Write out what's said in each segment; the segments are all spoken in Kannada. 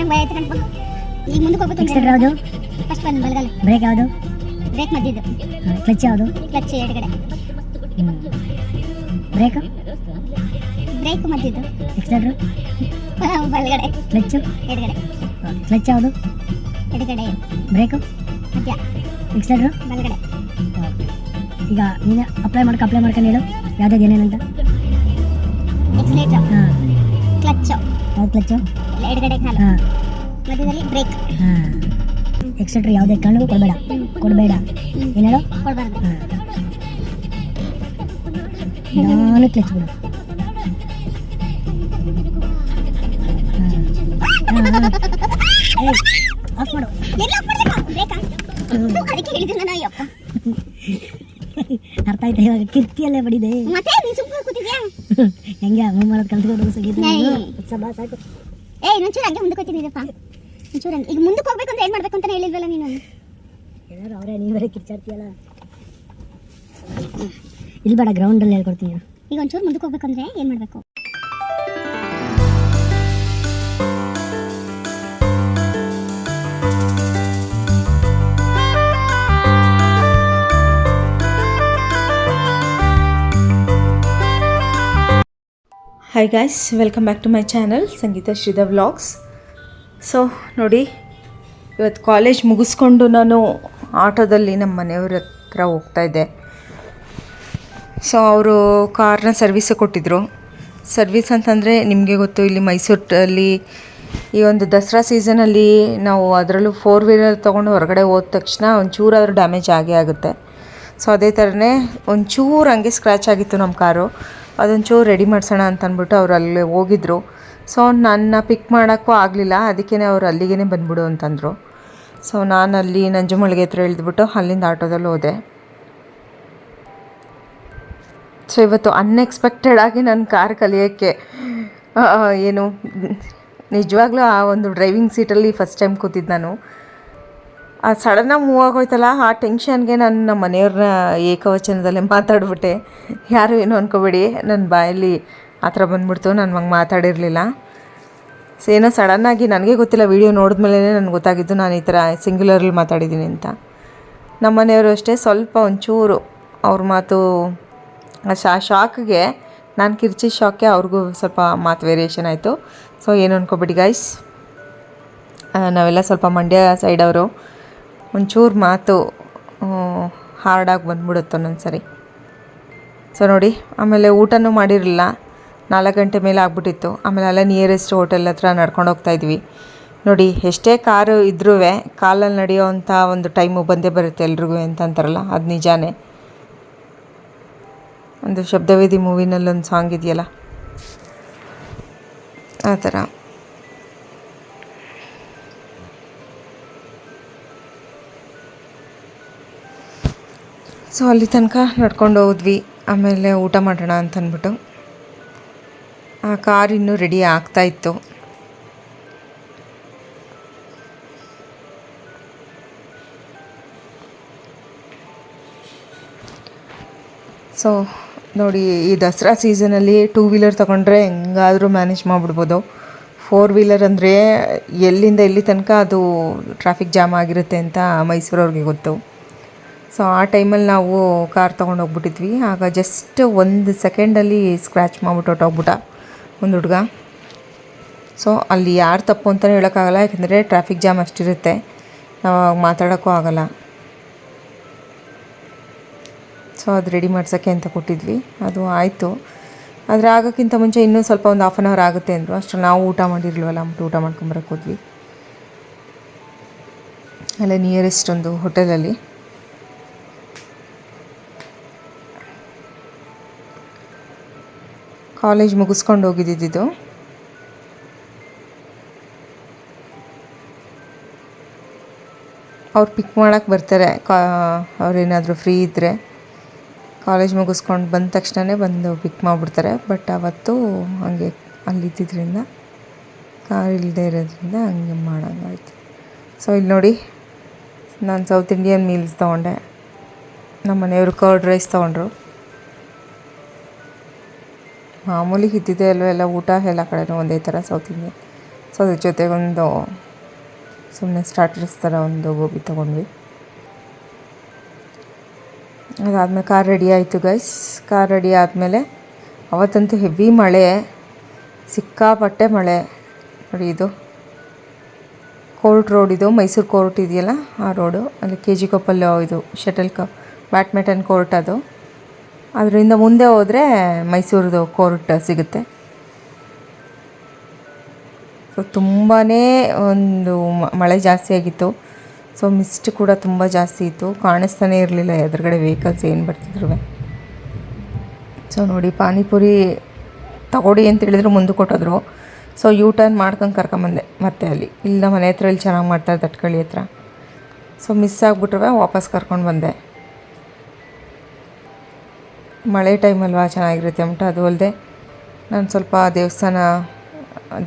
ನಂಗೆ ಭಯ ಆಯ್ತು ಕಣ್ಪ ಈಗ ಮುಂದಕ್ಕೆ ಹೋಗ್ಬೇಕು ಎಕ್ಸ್ಟೆಂಡ್ ಯಾವುದು ಫಸ್ಟ್ ಒಂದು ಬಲಗಾಲ ಬ್ರೇಕ್ ಯಾವುದು ಬ್ರೇಕ್ ಮದ್ದಿದ್ದು ಕ್ಲಚ್ ಯಾವುದು ಕ್ಲಚ್ ಎಡಗಡೆ ಬ್ರೇಕ್ ಬ್ರೇಕ್ ಮದ್ದಿದ್ದು ಎಕ್ಸ್ಟೆಂಡ್ರು ಬಲಗಡೆ ಕ್ಲಚ್ಚು ಎಡಗಡೆ ಕ್ಲಚ್ ಯಾವುದು ಎಡಗಡೆ ಬ್ರೇಕು ಮಧ್ಯ ಎಕ್ಸ್ಟೆಂಡ್ರು ಬಲಗಡೆ ಈಗ ನೀನು ಅಪ್ಲೈ ಮಾಡ್ಕೊ ಅಪ್ಲೈ ಮಾಡ್ಕೊಂಡು ಹೇಳು ಯಾವ್ದು ಏನೇನಂತ ಎಕ್ಸ್ಲೇಟರ್ ಹಾಂ ಕ್ಲಚ್ ಯಾವ್ದು ಕ್ಲಚ್ಚು ಎಡಗಡೆ ಕಾಲು ಮಧ್ಯದಲ್ಲಿ ಬ್ರೇಕ್ ಎಕ್ಸ್ಟ್ರಾ ಯಾವುದೇ ಕಾರಣಕ್ಕೂ ಕೊಡಬೇಡ. ಕೊಡಬೇಡ. ಏನೇಳು ಕೊಡಬಾರ್ದು. ನಾನು ಕ್ಲಚ್ ಬಿಡು ಆಫ್ ಮಾಡು. ಎಲ್ಲ ಬ್ರೇಕಾ ಅದಕ್ಕೆ ಹೇಳಿದ್ರು ನಾನು ಅಯ್ಯಪ್ಪ. ಅರ್ಥ ಆಯ್ತಾ ಇವಾಗ? ಕಿರ್ತಿಯಲ್ಲೇ ಬಡಿದೆ. ಮತ್ತೆ ನೀನು ಸುಮ್ಮನೆ ಕೂತಿದ್ಯಾ? ಹೆಂಗೆ ಅಮ್ಮ ಮಾಡೋದು ಕಲ್ತ್ಕೊಂಡು ಸಂಗೀತ ಸಭಾ ಸಬಾ ಸಾಕು. ಏಯ್ ಇನ್ನೊಂಚೂರು ಹಂಗೆ ಮುಂದಕ್ಕೆ ಹೋಗ್ತಿದ್ದೀರಪ್ಪ ಒಂಚೂರು ಹಂಗೆ. ಈಗ ಮುಂದಕ್ಕೆ ಹೋಗ್ಬೇಕು ಅಂತ ಏನು ಮಾಡ್ಬೇಕು ಅಂತ ಹೇಳಿಲ್ವಲ್ಲ ನೀನು? ಎಲ್ಲರೂ ಅವರೇ ನೀವೇ ಕಿರ್ಚಾಡ್ತೀಯಲ್ಲ ಇಲ್ಲಿ ಬೇಡ ಗ್ರೌಂಡಲ್ಲಿ ಹೇಳ್ಕೊಡ್ತೀನಿ. ಈಗ ಒಂಚೂರು ಮುಂದಕ್ಕೆ ಹೋಗ್ಬೇಕಂದ್ರೆ ಏನು ಮಾಡಬೇಕು? Hi guys welcome back to my channel Sangeetha Shridha vlogs so ನೋಡಿ ಇವತ್ತು ಕಾಲೇಜ್ ಮುಗಿಸ್ಕೊಂಡು ನಾನು ಆಟೋದಲ್ಲಿ ನಮ್ಮ ಮನೆಯವ್ರ ಹತ್ರ ಹೋಗ್ತಾ ಇದ್ದೆ. ಸೊ ಅವರು ಕಾರ್ನ ಸರ್ವಿಸ್ ಕೊಟ್ಟಿದ್ದರು ಸರ್ವಿಸ್ ಅಂತಂದರೆ ನಿಮಗೆ ಗೊತ್ತು, ಇಲ್ಲಿ ಮೈಸೂರಲ್ಲಿ ಈ ಒಂದು ದಸರಾ ಸೀಸನಲ್ಲಿ ನಾವು ಅದರಲ್ಲೂ ಫೋರ್ ವೀಲರ್ ತೊಗೊಂಡು ಹೊರಗಡೆ ಹೋದ ತಕ್ಷಣ ಒಂಚೂರಾದ್ರೂ ಡ್ಯಾಮೇಜ್ ಆಗೇ ಆಗುತ್ತೆ. ಸೊ ಅದೇ ಥರನೇ ಒಂಚೂರು ಹಂಗೆ ಸ್ಕ್ರ್ಯಾಚ್ ಆಗಿತ್ತು ನಮ್ಮ ಕಾರು ಅದೊಂಚೂರು ರೆಡಿ ಮಾಡಿಸೋಣ ಅಂತ ಅಂದ್ಬಿಟ್ಟು ಅವ್ರು ಅಲ್ಲಿ ಹೋಗಿದ್ರು. ಸೊ ನನ್ನ ಪಿಕ್ ಮಾಡೋಕ್ಕೂ ಆಗಲಿಲ್ಲ. ಅದಕ್ಕೇ ಅವ್ರು ಅಲ್ಲಿಗೇ ಬಂದ್ಬಿಡು ಅಂತಂದರು. ಸೊ ನಾನು ಅಲ್ಲಿ ನಂಜುಮಳಿಗೆ ಹತ್ರ ಇಳಿದ್ಬಿಟ್ಟು ಅಲ್ಲಿಂದ ಆಟೋದಲ್ಲಿ ಹೋದೆ. ಸೊ ಇವತ್ತು ಅನ್ಎಕ್ಸ್ಪೆಕ್ಟೆಡ್ ಆಗಿ ನನ್ನ ಕಾರ್ ಕಲಿಯೋಕ್ಕೆ ಏನು, ನಿಜವಾಗ್ಲೂ ಆ ಒಂದು ಡ್ರೈವಿಂಗ್ ಸೀಟಲ್ಲಿ ಫಸ್ಟ್ ಟೈಮ್ ಕೂತಿದ್ದು ನಾನು. ಆ ಸಡನ್ನಾಗಿ ಮೂವ್ ಆಗೋಯ್ತಲ್ಲ, ಆ ಟೆನ್ಷನ್ಗೆ ನಾನು ನಮ್ಮ ಮನೆಯವ್ರನ್ನ ಏಕವಚನದಲ್ಲೇ ಮಾತಾಡ್ಬಿಟ್ಟೆ. ಯಾರು ಏನು ಅನ್ಕೋಬೇಡಿ ನನ್ನ ಬಾಯಲ್ಲಿ ಆ ಥರ ಬಂದ್ಬಿಡ್ತು, ನಾನು ಹಂಗೆ ಮಾತಾಡಿರಲಿಲ್ಲ. ಸೊ ಏನೋ ಸಡನ್ನಾಗಿ ನನಗೆ ಗೊತ್ತಿಲ್ಲ, ವೀಡಿಯೋ ನೋಡಿದ್ಮೇಲೆ ನನಗೆ ಗೊತ್ತಾಗಿದ್ದು ನಾನು ಈ ಥರ ಸಿಂಗ್ಯುಲರಲ್ಲಿ ಮಾತಾಡಿದ್ದೀನಿ ಅಂತ. ನಮ್ಮ ಮನೆಯವರು ಅಷ್ಟೇ ಸ್ವಲ್ಪ ಒಂಚೂರು ಅವ್ರ ಮಾತು, ಆ ಶಾ, ಶಾಕ್ಗೆ, ನಾನು ಕಿರ್ಚಿ ಶಾಕ್ಗೆ ಅವ್ರಿಗೂ ಸ್ವಲ್ಪ ಮಾತು ವೇರಿಯೇಷನ್ ಆಯಿತು. ಸೊ ಏನು ಅನ್ಕೋಬೇಡಿ ಗೈಸ್ ನಾವೆಲ್ಲ ಸ್ವಲ್ಪ ಮಂಡ್ಯ ಸೈಡವರು ಒಂಚೂರು ಮಾತು ಹಾರ್ಡಾಗಿ ಬಂದ್ಬಿಡುತ್ತೆ ಒಂದೊಂದು ಸರಿ ಸೊ ನೋಡಿ, ಆಮೇಲೆ ಊಟನೂ ಮಾಡಿರಲಿಲ್ಲ. ನಾಲ್ಕು ಗಂಟೆ ಮೇಲೆ ಆಗ್ಬಿಟ್ಟಿತ್ತು. ಆಮೇಲೆ ಅಲ್ಲೇ ನಿಯರೆಸ್ಟ್ ಹೋಟೆಲ್ ಹತ್ರ ನಡ್ಕೊಂಡು ಹೋಗ್ತಾಯಿದ್ವಿ ನೋಡಿ, ಎಷ್ಟೇ ಕಾರು ಇದ್ರೂ ಕಾಲಲ್ಲಿ ನಡೆಯೋವಂಥ ಒಂದು ಟೈಮು ಬಂದೇ ಬರುತ್ತೆ ಎಲ್ರಿಗೂ ಅಂತ ಅಂತಾರಲ್ಲ ಅದು ನಿಜಾನೇ. ಒಂದು ಶಬ್ದವೇದಿ ಮೂವಿನಲ್ಲಿ ಒಂದು ಸಾಂಗ್ ಇದೆಯಲ್ಲ? ಆ ಥರ. ಸೊ ಅಲ್ಲಿ ತನಕ ನಡ್ಕೊಂಡು ಹೋದ್ವಿ. ಆಮೇಲೆ ಊಟ ಮಾಡೋಣ ಅಂತ ಅಂದ್ಬಿಟ್ಟು ಆ ಕಾರ್ ಇನ್ನೂ ರೆಡಿ ಆಗ್ತಾ ಇತ್ತು. ಸೊ ನೋಡಿ, ಈ ದಸರಾ ಸೀಸನಲ್ಲಿ ಟೂ ವೀಲರ್ ತೊಗೊಂಡ್ರೆ ಹೆಂಗಾದರೂ ಮ್ಯಾನೇಜ್ ಮಾಡಿಬಿಡ್ಬೋದು. ಫೋರ್ ವೀಲರ್ ಅಂದರೆ ಎಲ್ಲಿಂದ ಎಲ್ಲಿ ತನಕ ಅದು ಟ್ರಾಫಿಕ್ ಜಾಮ್ ಆಗಿರುತ್ತೆ ಅಂತ ಮೈಸೂರವ್ರಿಗೆ ಗೊತ್ತು. ಸೊ ಆ ಟೈಮಲ್ಲಿ ನಾವು ಕಾರ್ ತೊಗೊಂಡು ಹೋಗ್ಬಿಟ್ಟಿದ್ವಿ. ಆಗ ಜಸ್ಟ್ ಒಂದು ಸೆಕೆಂಡಲ್ಲಿ ಸ್ಕ್ರ್ಯಾಚ್ ಮಾಡಿಬಿಟ್ಟು ಹೊಟ್ಟೋಗ್ಬಿಟ್ಟ ಒಂದು ಹುಡುಗ. ಸೊ ಅಲ್ಲಿ ಯಾರು ತಪ್ಪು ಅಂತಲೇ ಹೇಳೋಕ್ಕಾಗಲ್ಲ, ಯಾಕೆಂದರೆ ಟ್ರಾಫಿಕ್ ಜಾಮ್ ಅಷ್ಟಿರುತ್ತೆ. ನಾವು ಮಾತಾಡೋಕ್ಕೂ ಆಗಲ್ಲ. ಸೊ ಅದು ರೆಡಿ ಮಾಡ್ಸೋಕ್ಕೆ ಅಂತ ಕೊಟ್ಟಿದ್ವಿ. ಅದು ಆಯಿತು. ಆದರೆ ಆಗೋಕ್ಕಿಂತ ಮುಂಚೆ ಇನ್ನೂ ಸ್ವಲ್ಪ ಒಂದು ಹಾಫ್ ಆನ್ ಅವರ್ ಆಗುತ್ತೆ ಅಂದರು. ಅಷ್ಟು, ನಾವು ಊಟ ಮಾಡಿರಲಿಲ್ಲ ಅಂದ್ಬಿಟ್ಟು ಊಟ ಮಾಡ್ಕೊಂಬರಕ್ಕೆ ಹೋದ್ವಿ. ಅಲ್ಲೇ ನಿಯರೆಸ್ಟ್ ಒಂದು ಹೋಟೆಲಲ್ಲಿ ಕಾಲೇಜ್ ಮುಗಿಸ್ಕೊಂಡು ಹೋಗಿದ್ದಿದ್ದು ಅವ್ರು ಪಿಕ್ ಮಾಡೋಕ್ಕೆ ಬರ್ತಾರೆ. ಕಾ, ಅವ್ರೇನಾದರೂ ಫ್ರೀ ಇದ್ದರೆ ಕಾಲೇಜ್ ಮುಗಿಸ್ಕೊಂಡು ಬಂದ ತಕ್ಷಣವೇ ಬಂದು ಪಿಕ್ ಮಾಡಿಬಿಡ್ತಾರೆ. ಬಟ್ ಅವತ್ತು ಹಂಗೆ ಅಲ್ಲಿದ್ದಿದ್ದರಿಂದ ಕಾರ್ ಇಲ್ಲದೆ ಇರೋದ್ರಿಂದ ಹಂಗೆ ಮಾಡೋಂಗಾಯ್ತು ಸೊ ಇಲ್ಲಿ ನೋಡಿ, ನಾನು ಸೌತ್ ಇಂಡಿಯನ್ ಮೀಲ್ಸ್ ತೊಗೊಂಡೆ. ನಮ್ಮ ಮನೆಯವರು ಕರ್ಡ್ ರೈಸ್ ತೊಗೊಂಡ್ರು. ಮಾಮೂಲಿ ಇದ್ದಿದ್ದೆ ಅಲ್ವ, ಎಲ್ಲ ಊಟ ಎಲ್ಲ ಕಡೆನೂ ಒಂದೇ ಥರ ಸೌತ್ ಇಂಡಿಯನ್ ಸೊ ಅದ್ರ ಜೊತೆಗೊಂದು ಸುಮ್ಮನೆ ಸ್ಟಾರ್ಟರ್ಸ್ ಥರ ಒಂದು ಗೋಬಿ ತೊಗೊಂಡ್ವಿ. ಅದಾದಮೇಲೆ ಕಾರ್ ರೆಡಿ ಆಯಿತು ಗೈಸ್ ಕಾರ್ ರೆಡಿ ಆದಮೇಲೆ ಅವತ್ತಂತೂ ಹೆವಿ ಮಳೆ, ಸಿಕ್ಕಾಪಟ್ಟೆ ಮಳೆ. ನೋಡಿ ಇದು ಕೋರ್ಟ್ ರೋಡ್ ಇದು, ಮೈಸೂರು ಕೋರ್ಟ್ ಇದೆಯಲ್ಲ ಆ ರೋಡು ಅಲ್ಲಿ ಕೆ ಜಿ ಕೊಪ್ಪಲ್ ಇದು ಶಟಲ್ ಕಪ್ ಬ್ಯಾಡ್ಮಿಂಟನ್ ಕೋರ್ಟ್ ಅದು. ಅದರಿಂದ ಮುಂದೆ ಹೋದರೆ ಮೈಸೂರದು ಕೋರ್ಟ್ ಸಿಗುತ್ತೆ. ಸೊ ತುಂಬಾ ಒಂದು ಮಳೆ ಜಾಸ್ತಿ ಆಗಿತ್ತು. ಸೊ ಮಿಸ್ಟ್ ಕೂಡ ತುಂಬ ಜಾಸ್ತಿ ಇತ್ತು. ಕಾಣಿಸ್ತಾನೆ ಇರಲಿಲ್ಲ, ಎದುರುಗಡೆ ವೆಹಿಕಲ್ಸ್ ಏನು ಬರ್ತಿದ್ರು ಸೊ ನೋಡಿ, ಪಾನಿಪುರಿ ತಗೊಡಿ ಅಂತ ಹೇಳಿದ್ರು, ಮುಂದೆ ಕೊಟ್ಟೋದ್ರು. ಸೊ ಯೂ ಟರ್ನ್ ಮಾಡ್ಕೊಂಡು ಕರ್ಕೊಂಬಂದೆ, ಮತ್ತೆ ಅಲ್ಲಿ. ಇಲ್ಲ ಮನೆ ಹತ್ರ, ಇಲ್ಲಿ ಚೆನ್ನಾಗಿ ಮಾಡ್ತಾರೆ ತಟ್ಕಳಿ ಹತ್ರ. ಸೊ ಮಿಸ್ ಆಗಿಬಿಟ್ರೆ ವಾಪಸ್ ಕರ್ಕೊಂಡು ಬಂದೆ. ಮಳೆ ಟೈಮಲ್ವಾ ಚೆನ್ನಾಗಿರುತ್ತೆ ಅಂದ್ಬಿಟ್ಟು ಅದು ಅಲ್ಲದೆ ನಾನು ಸ್ವಲ್ಪ ದೇವಸ್ಥಾನ,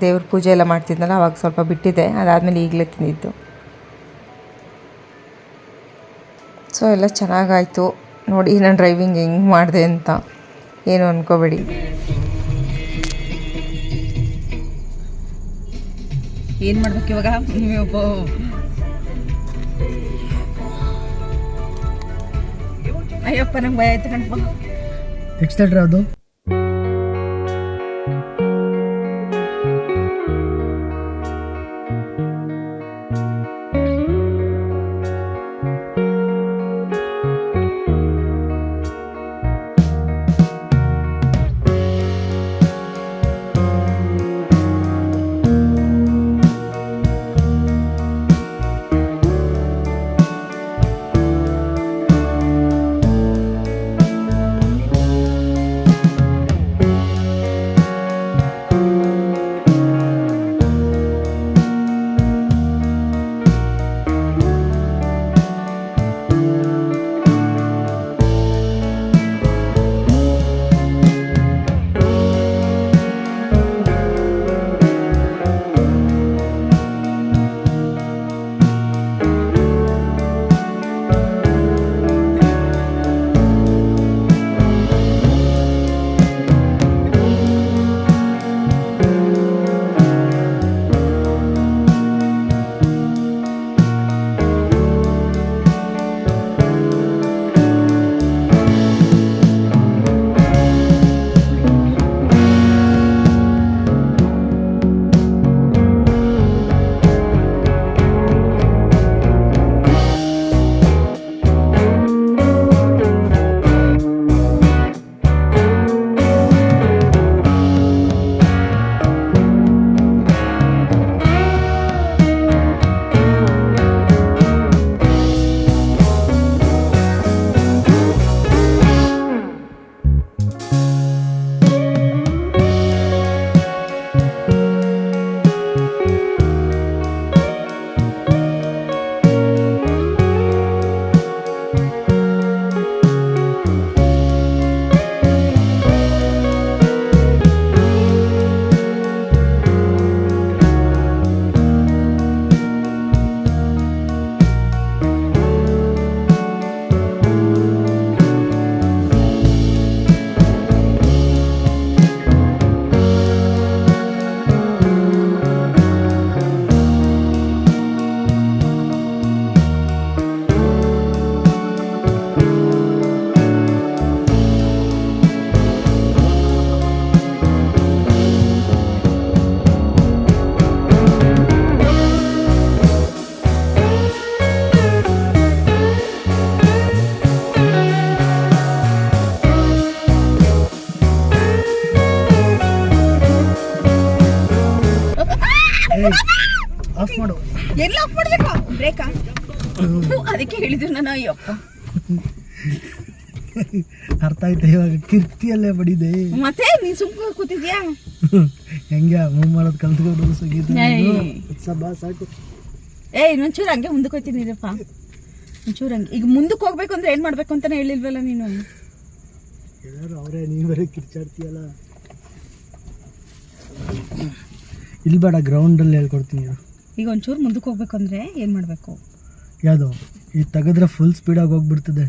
ದೇವ್ರ ಪೂಜೆ ಎಲ್ಲ ಮಾಡ್ತಿದ್ನಲ್ಲ, ಅವಾಗ ಸ್ವಲ್ಪ ಬಿಟ್ಟಿದ್ದೆ. ಅದಾದಮೇಲೆ ಈಗಲೇ ತಿಂದಿದ್ದು. ಸೊ ಎಲ್ಲ ಚೆನ್ನಾಗಾಯಿತು. ನೋಡಿ, ನಾನು ಡ್ರೈವಿಂಗ್ ಹೆಂಗೆ ಮಾಡಿದೆ ಅಂತ. ಏನು ಅನ್ಕೋಬೇಡಿ. ಏನು ಮಾಡ್ಬೇಕು ಇವಾಗ? ನೀವೊಬ್ಬ ಅಯ್ಯಪ್ಪ ನಂಗೆ ಭಯ ಆಯ್ತು ಕಣ್ಪ ಎಕ್ಸ್ಟೆಂಡ್ರ್ ಅದು ಎಲ್ಲ ಆಫ್ ಮಾಡ್ಬೇಕು? ಬ್ರೇಕಾ ಅದಕ್ಕೆ ಹೇಳಿದ್ರು ನಾನು ಅಯ್ಯಪ್ಪ ಅರ್ಥ ಆಯ್ತಾ ಇವಾಗ? ಕಿರ್ತಿಯಲ್ಲೇ ಬಡಿದೆ. ಮತ್ತೆ ನೀನ್ ಸುಮ್ಮನೆ ಕೂತಿದ್ಯಾ? ಹೆಂಗೆ ಮೂವ್ ಮಾಡೋದು ಕಲ್ತ್ಕೊಂಡು ಸಂಗೀತ. ಸಬಾ ಸಾಕು. ಏ ಇನ್ನೊಂಚೂರು ಹಂಗೆ ಮುಂದಕ್ಕೆ ಹೋಗ್ತೀನಿ ಇರಪ್ಪ. ಒಂಚೂರು ಹಂಗೆ. ಈಗ ಮುಂದಕ್ಕೆ ಹೋಗ್ಬೇಕು ಅಂದ್ರೆ ಏನು ಮಾಡಬೇಕು ಅಂತಾನೆ ಹೇಳಿಲ್ವಲ್ಲ ನೀನು? ಎಲ್ಲರೂ ಅವರೇ? ನೀನು ಬರೀ ಕಿರ್ಚಾಡ್ತೀಯಲ್ಲ. ಇಲ್ಲಿ ಬೇಡ ಗ್ರೌಂಡಲ್ಲಿ ಹೇಳ್ಕೊಡ್ತೀನಿ. ಈಗ ಒಂಚೂರು ಮುಂದಕ್ಕೆ ಹೋಗ್ಬೇಕು ಅಂದರೆ ಏನು ಮಾಡಬೇಕು? ಯಾವುದು? ಈ ತೆಗೆದ್ರೆ ಫುಲ್ ಸ್ಪೀಡಾಗಿ ಹೋಗ್ಬಿಡ್ತದೆ.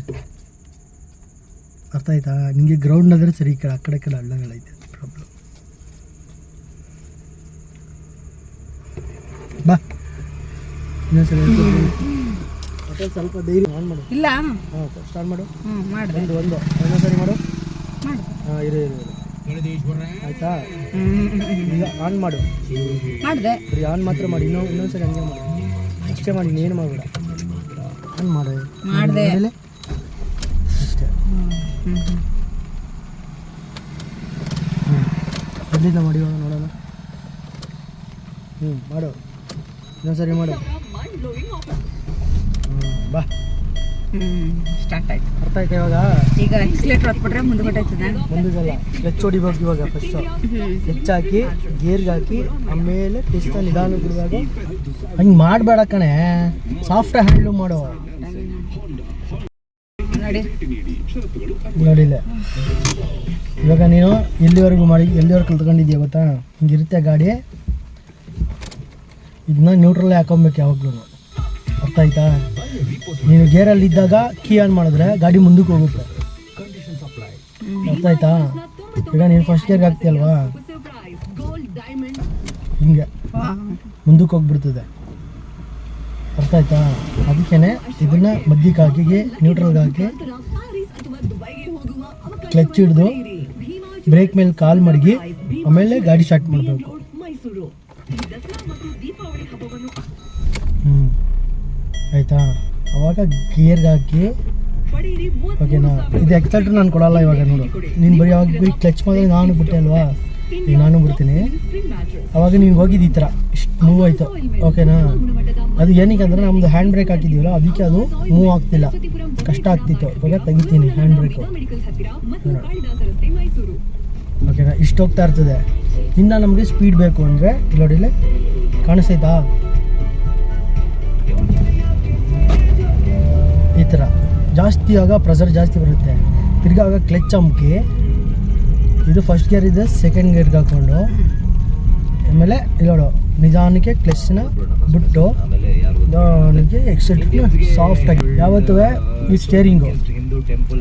ಅರ್ಥ ಆಯ್ತಾ? ನಿಮಗೆ ಗ್ರೌಂಡ್ ಆದರೆ ಸರಿ ಈ ಕಡೆ ಆ ಕಡೆ ಕೆಲ ಕಡೆ ಹಳ್ಳಗಳೈತೆ ಪ್ರಾಬ್ಲಮ್ ಬಾ. ಸ್ವಲ್ಪ ಧೈರ್ಯ ಆನ್ ಮಾಡು. ಇಲ್ಲ. ಹಾಂ ಸ್ಟಾರ್ಟ್ ಮಾಡು. ಹ್ಞೂ ಮಾಡಿ. ಒಂದು ಒಂದು. ಸರಿ ಮಾಡು. ಮಾಡು. ಹಾಂ ಇರು ಇರು ಇರು. ಆಯ್ತಾ? ಈಗ ಆನ್ ಮಾಡು. ಮಾಡಿದೆ. ಬರೀ ಆನ್ ಮಾತ್ರ ಮಾಡಿ. ಇನ್ನೊಂದು ಇನ್ನೊಂದ್ಸರಿ ಹಂಗೆ ಮಾಡು. ಅಷ್ಟೇ ಮಾಡಿ ಏನು ಮಾಡಬೇಡ ಆನ್ ಮಾಡು? ಮಾಡಿದೆ. ಅಷ್ಟೇ. ಎಲ್ಲಿಂದ ಮಾಡಿ ಇವಾಗ ನೋಡೋಣ? ಹ್ಞೂ ಮಾಡು. ಇನ್ನೊಂದ್ಸರಿ ಮಾಡು. ಹ್ಞೂ ಬಾ. ಸ್ಟಾರ್ಟ್ ಆಯ್ತು. ಅರ್ಥ ಆಯ್ತಾ ಇವಾಗ? ಈಗ ಎಕ್ಸ್ಲೇಟರ್ ಹೊತ್ಬಿಟ್ರೆ ಮುಂದೆ ಗೊತ್ತಾಯ್ತದೆ ಮುಂದಿದಲ್ಲ ಕ್ಲಚ್ ಹೊಡಿಬೇಕು ಇವಾಗ ಫಸ್ಟ್ ಕ್ಲಚ್ ಹಾಕಿ ಗೇರ್ಗೆ ಹಾಕಿ ಆಮೇಲೆ ಪಿಸ್ತ ನಿಧಾನ ಬಿಡುವಾಗ ಹಂಗೆ ಮಾಡಬೇಡ ಕಣೆ. ಸಾಫ್ಟ್ ಹ್ಯಾಂಡ್ಲು ಮಾಡೋ. ನೋಡಿ. ನೋಡಿಲ್ಲ. ಇವಾಗ ನೀನು ಎಲ್ಲಿವರೆಗೂ ಮಾಡಿ ಎಲ್ಲಿವರೆಗೂ ಕಲ್ತ್ಕೊಂಡಿದ್ಯಾ ಗೊತ್ತಾ? ಹಿಂಗಿರುತ್ತೆ ಗಾಡಿ. ಇದನ್ನ ನ್ಯೂಟ್ರಲ್ ಹಾಕೊಬೇಕು ಯಾವಾಗ್ಲೂ ಅರ್ಥ ಆಯ್ತಾ? ನೀನು ಗೇರಲ್ಲಿ ಇದ್ದಾಗ ಕೀ ಆನ್ ಮಾಡಿದ್ರೆ ಗಾಡಿ ಮುಂದಕ್ಕೆ ಹೋಗುತ್ತೆ. ಆಯ್ತಾ? ಈಗ ನೀನು ಫಸ್ಟ್ ಗೇರ್ಗೆ ಹಾಕ್ತೀಯಲ್ವಾ? ಹಿಂಗೆ. ಮುಂದಕ್ಕೆ ಹೋಗ್ಬಿಡ್ತದೆ. ಅರ್ಥ ಆಯ್ತಾ? ಅದಕ್ಕೇನೆ ಇದನ್ನ ಮಧ್ಯಕ್ಕೆ ಹಾಕಿ ನ್ಯೂಟ್ರಲ್ಗೆ ಹಾಕಿ ಕ್ಲಚ್ ಹಿಡಿದು ಬ್ರೇಕ್ ಮೇಲೆ ಕಾಲ್ ಮಡಗಿ ಆಮೇಲೆ ಗಾಡಿ ಸ್ಟಾರ್ಟ್ ಮಾಡಬೇಕು. ಹ್ಞೂ ಆಯ್ತಾ? ಅವಾಗ ಗೇರ್ಗೆ ಹಾಕಿ ಓಕೆನಾ ಇದು ಎಕ್ಸಲ್ಟ್ರ್ ನಾನು ಕೊಡಲ್ಲ ಇವಾಗ ನೋಡು. ನೀನು ಬರೀ ಅವಾಗ ಬರೀ ಕ್ಲಚ್ ಮಾಡಿದ್ರೆ ನಾನು ಬಿಟ್ಟೆ ಅಲ್ವಾ? ಈಗ ನಾನು ಬಿಡ್ತೀನಿ. ಅವಾಗ ನೀನು ಹೋಗಿದ್ದು ಈ ಥರ. ಇಷ್ಟು ಮೂವ್ ಆಯಿತು. ಓಕೆನಾ ಅದು ಏನಕ್ಕೆ ಅಂದರೆ ನಮ್ಮದು ಹ್ಯಾಂಡ್ ಬ್ರೇಕ್ ಹಾಕಿದ್ದೀವಲ್ಲ ಅದಕ್ಕೆ ಅದು ಮೂವ್ ಆಗ್ತಿಲ್ಲ. ಕಷ್ಟ ಆಗ್ತಿತ್ತು. ಇವಾಗ ತೆಗಿತೀನಿ ಹ್ಯಾಂಡ್ ಬ್ರೇಕು ಓಕೆನಾ ಇಷ್ಟು ಹೋಗ್ತಾ ಇರ್ತದೆ. ಇನ್ನು ನಮಗೆ ಸ್ಪೀಡ್ ಬೇಕು ಅಂದರೆ ಇಲ್ಲೋಡಿಲ್ಲ ಕಾಣಿಸ್ತೈತಾ? ಥರ ಜಾಸ್ತಿ ಆಗ ಪ್ರೆಸರ್ ಜಾಸ್ತಿ ಬರುತ್ತೆ. ತಿರ್ಗಿ ಆಗ ಕ್ಲಚ್ ಅಮ್ಕಿ ಇದು ಫಸ್ಟ್ ಗೇರ್ ಇದೆ ಸೆಕೆಂಡ್ ಗೇರ್ಗೆ ಹಾಕ್ಕೊಂಡು ಆಮೇಲೆ ಇಲ್ಲೋಡು ನಿಧಾನಕ್ಕೆ ಕ್ಲಚ್ನ ಬಿಟ್ಟು ನಿಧಾನಕ್ಕೆ ಎಕ್ಸೆಟ್ನ ಸಾಫ್ಟಾಗಿ ಯಾವತ್ತೂ ಈ ಸ್ಟೇರಿಂಗು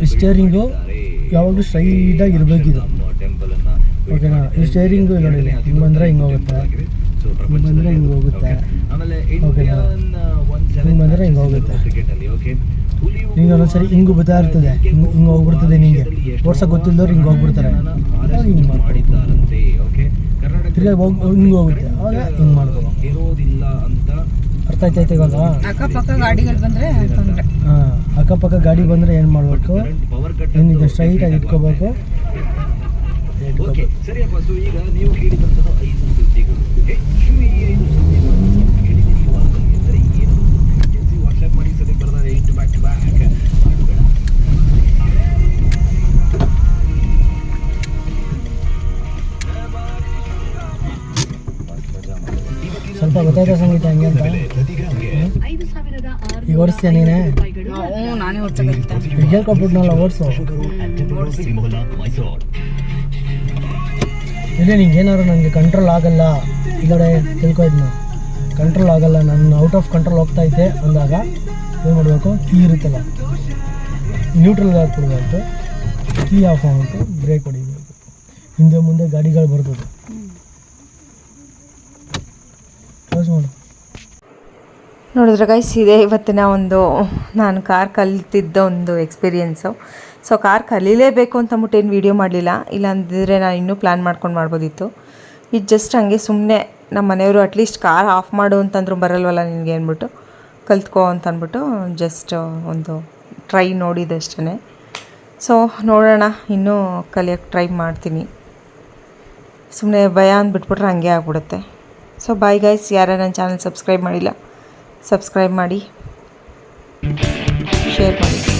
ಈ ಸ್ಟೇರಿಂಗು ಯಾವಾಗಲೂ ಸ್ಟ್ರೈಟಾಗಿ ಇರಬೇಕಿದು. ಓಕೆನಾ ಈ ಸ್ಟೇರಿಂಗು ನೋಡಿ ಹಿಂಗೆ ಬಂದರೆ ಹಿಂಗೆ ಹೋಗುತ್ತೆ. ಹಿಂಗೆ ಬಂದರೆ ಹಿಂಗೆ ಹೋಗುತ್ತೆ. ಓಕೆನಾ ಹಿಂಗೆ ಬಂದರೆ ಹಿಂಗೆ ಹೋಗುತ್ತೆ. ನಿಂಗೆ ಒಂದೊಂದ್ಸರಿ ಹಿಂಗೂ ಬರ್ತಾ ಇರ್ತದೆ. ಹಿಂಗೆ ಹಿಂಗೆ ಹೋಗ್ಬಿಡ್ತದೆ ನಿಂಗೆ. ಓಡ್ಸೋಕೆ ಗೊತ್ತಿಲ್ಲದವ್ರು ಹಿಂಗೆ ಹೋಗ್ಬಿಡ್ತಾರೆ. ಹಿಂಗೆ ತಿರ್ಗಾ ಹೋಗಿ ಹಿಂಗೆ ಹೋಗುತ್ತೆ. ಅವಾಗ ಹಿಂಗೆ ಮಾಡ್ಬೇಕು ಅರ್ಥ ಇವಾಗ? ಅಕ್ಕಪಕ್ಕ ಗಾಡಿಗಳು ಬಂದರೆ ತೊಂದರೆ. ಹಾಂ ಅಕ್ಕಪಕ್ಕ ಗಾಡಿ ಬಂದರೆ ಏನು ಮಾಡಬೇಕು? ಏನಿದೆ ಸ್ಟ್ರೈಟಾಗಿ ಇಟ್ಕೋಬೇಕು. ಇಟ್ಕೋಬೇಕು. ಸರಿಯಪ್ಪ ಸೊ ಈಗ ನೀವು ಕೇಳಿದಂತಹ ಐದು ಸುದ್ದಿಗಳು ಹೆಚ್ಚು ಈ ಐದು ಸುದ್ದಿಗಳನ್ನು ಸ್ವಲ್ಪ ಗೊತ್ತಾಯ್ತಾ ಸಂಗೀತ ಹಂಗೆ ಅಂತ? ಈಗ ಓಡಿಸ್ತೀಯ ನೀನೆ? ಈಗ ಹೇಳ್ಕೊಟ್ಬಿಟ್ನಲ್ಲ ಓಡಿಸು. ಇಲ್ಲಿ, ನಿಂಗೆ ಏನಾದ್ರು ನನಗೆ ಕಂಟ್ರೋಲ್ ಆಗಲ್ಲ. ಇಲ್ಲಡೆ ಕಡೆ ಇದನ್ನ ಕಂಟ್ರೋಲ್ ಆಗಲ್ಲ ನನ್ನ ಔಟ್ ಆಫ್ ಕಂಟ್ರೋಲ್ ಹೋಗ್ತಾ ಇದ್ದೆ ಅಂದಾಗ ಏನು ಮಾಡಬೇಕು? ಕೀ ಇರುತ್ತಲ್ಲ. ನ್ಯೂಟ್ರಲ್ ಹಾಕ್ಬಿಡ್ಬೇಕು. ಕೀ ಆಫ್ ಆಗುತ್ತೆ ಬ್ರೇಕ್ ಹೊಡಿಬೇಕು. ಹಿಂದೆ ಮುಂದೆ ಗಾಡಿಗಳು ಬರ್ತದೆ ಕ್ಲೋಸ್ ಮಾಡು ನೋಡಿದ್ರೆ ಗೈಸ್ ಇದೇ ಇವತ್ತಿನ ಒಂದು, ನಾನು ಕಾರ್ ಕಲಿತಿದ್ದ ಒಂದು ಎಕ್ಸ್ಪೀರಿಯೆನ್ಸು ಸೊ ಕಾರ್ ಕಲೀಲೇಬೇಕು ಅಂತ ಅಂದ್ಬಿಟ್ಟು ಏನು ವೀಡಿಯೋ ಮಾಡಲಿಲ್ಲ. ಇಲ್ಲಾಂದಿದ್ರೆ ನಾನು ಇನ್ನೂ ಪ್ಲ್ಯಾನ್ ಮಾಡ್ಕೊಂಡು ಮಾಡ್ಬೋದಿತ್ತು. ಇದು ಜಸ್ಟ್ ಹಂಗೆ ಸುಮ್ಮನೆ ನಮ್ಮ ಮನೆಯವರು ಅಟ್ಲೀಸ್ಟ್ ಕಾರ್ ಆಫ್ ಮಾಡು ಅಂತಂದ್ರೂ ಬರಲ್ವಲ್ಲ ನಿನಗೆ ಅಂದ್ಬಿಟ್ಟು, ಕಲ್ತ್ಕೋ ಅಂತ ಅಂದ್ಬಿಟ್ಟು ಜಸ್ಟ್ ಒಂದು ಟ್ರೈ ನೋಡಿದಷ್ಟೇ ಸೊ ನೋಡೋಣ, ಇನ್ನೂ ಕಲಿಯೋಕ್ಕೆ ಟ್ರೈ ಮಾಡ್ತೀನಿ. ಸುಮ್ಮನೆ ಭಯ ಅಂದ್ಬಿಟ್ಬಿಟ್ರೆ ಹಂಗೆ ಆಗ್ಬಿಡುತ್ತೆ. ಸೊ ಬಾಯ್ ಗೈಸ್ ಯಾರ ನನ್ನ ಚಾನಲ್ ಸಬ್ಸ್ಕ್ರೈಬ್ ಮಾಡಿಲ್ಲ ಸಬ್ಸ್ಕ್ರೈಬ್ ಮಾಡಿ ಶೇರ್ ಮಾಡಿ.